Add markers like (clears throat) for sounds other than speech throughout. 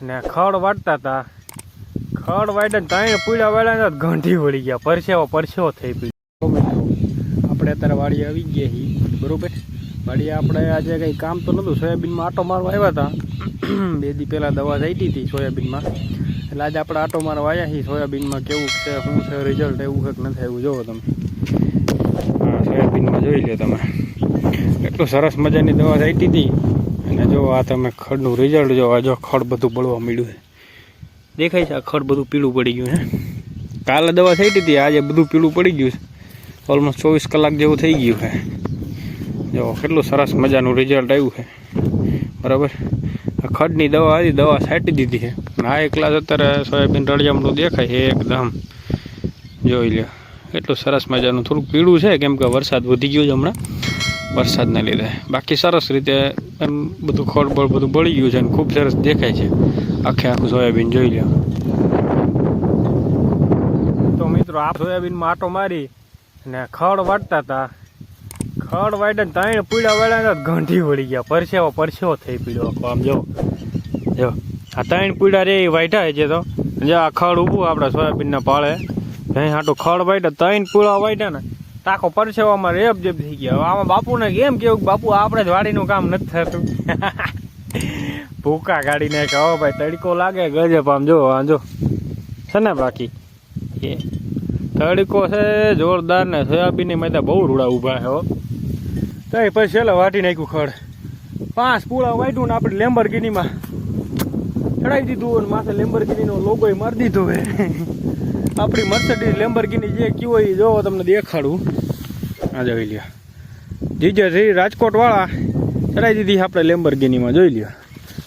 ને ખડ વાટતા હતા ખડ વાટે ને ત્રણ પીડા વાળા ઘંટી વળી ગયા. પરસેવો પરસેવો થઈ પીડ્યો આપણે અત્યારે વાડી આવી ગયા છીએ. બરોબર? વાડી આપણે આજે કંઈ કામ તો નહોતું. સોયાબીનમાં આટો મારવા આવ્યા હતા (clears throat) બે દી પહેલાં દવા જઈતી હતી સોયાબીનમાં. એટલે આજે આપણે આટો મારવા આવ્યા છીએ. સોયાબીનમાં કેવું છે, શું છે રિઝલ્ટ એવું કંઈક નથી એવું જોવો તમે. સોયાબીનમાં જોઈ લો તમે. એટલું સરસ મજાની દવા જઈતી હતી અને જો આ તમે ખડનું રિઝલ્ટ જો આ જો, ખડ બધું બળવા મળ્યું છે. દેખાય છે આ ખડ બધું પીળું પડી ગયું છે. કાલે દવા થઈ હતી આજે બધું પીળું પડી ગયું છે. ઓલમોસ્ટ ચોવીસ કલાક જેવું થઈ ગયું છે. જો, કેટલું સરસ મજાનું રિઝલ્ટ આવ્યું છે. બરાબર? આ ખડની દવા આવી દવા છાંટી દીધી છે. આ એકલા અત્યારે સોયાબીન રળિયામણું દેખાય એકદમ. જોઈ લ્યો, એટલું સરસ મજાનું થોડુંક પીળું છે, કેમ કે વરસાદ વધી ગયો છે હમણાં. વરસાદને લીધે. બાકી સરસ રીતે એમ બધું ખડ બળ બધું બળી ગયું છે અને ખૂબ સરસ દેખાય છે. આખે આખું સોયાબીન જોઈ લો તો મિત્રો, આ સોયાબીનમાં આટો મારી ને ખડ વાટતા હતા. ખડ વાટે ત્રણ પીડા વાળા ઘંટી વળી ગયા. પરસેવો પરસેવો થઈ પીડ્યો આમ જો જો. આ ત્રણ પીડા રે એ વાટ્યા છે તો જે આ ખડ ઊભું આપણે સોયાબીનના પાળે. અહીં આટલું ખડ વાટ્યા ત્રણ પીળા વાટ્યા ને તાકો પરસેવામાં રેપ જેપ થઈ ગયા. હવે આમાં બાપુને કેમ કેવું બાપુ આપણે જ વાડીનું કામ નથી થતું. (laughs) ભૂકા કાઢી નાખે હો ભાઈ, તડકો લાગે ગજબ? આમ જો આ છે ને બાકી? એ તડકો છે, જોરદાર ને સોયાબીનની મેદા બહુ રૂડા ઊભા હો. તો પછી છેલ્લે વાટી નાખ્યું ખડ. પાંચ પૂળા વાટ્યું ને આપણે લેમ્બરગીનીમાં ચડાવી દીધું અને માથે લેમ્બરગીનીનો લોગો મારી દીધો હે. આપણી મર્સડીઝ લેમ્બરગીની જે કયો એ જોવો તમને દેખાડું. આ જોઈ લ્યો. જીજે શ્રી રાજકોટ વાળા ચડાવી દીધી આપણે લેમ્બરગીનીમાં જોઈ લ્યો.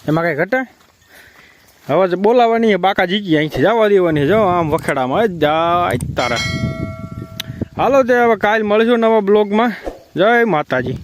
એમાં કઈ ઘટે? હવે બોલાવાની બાકા જીકી અહીંથી જવા દેવાની જો, આમ વખેડામાં જાય તારા. હાલો તે હવે કાલ મળશું નવા બ્લોગમાં. જય માતાજી.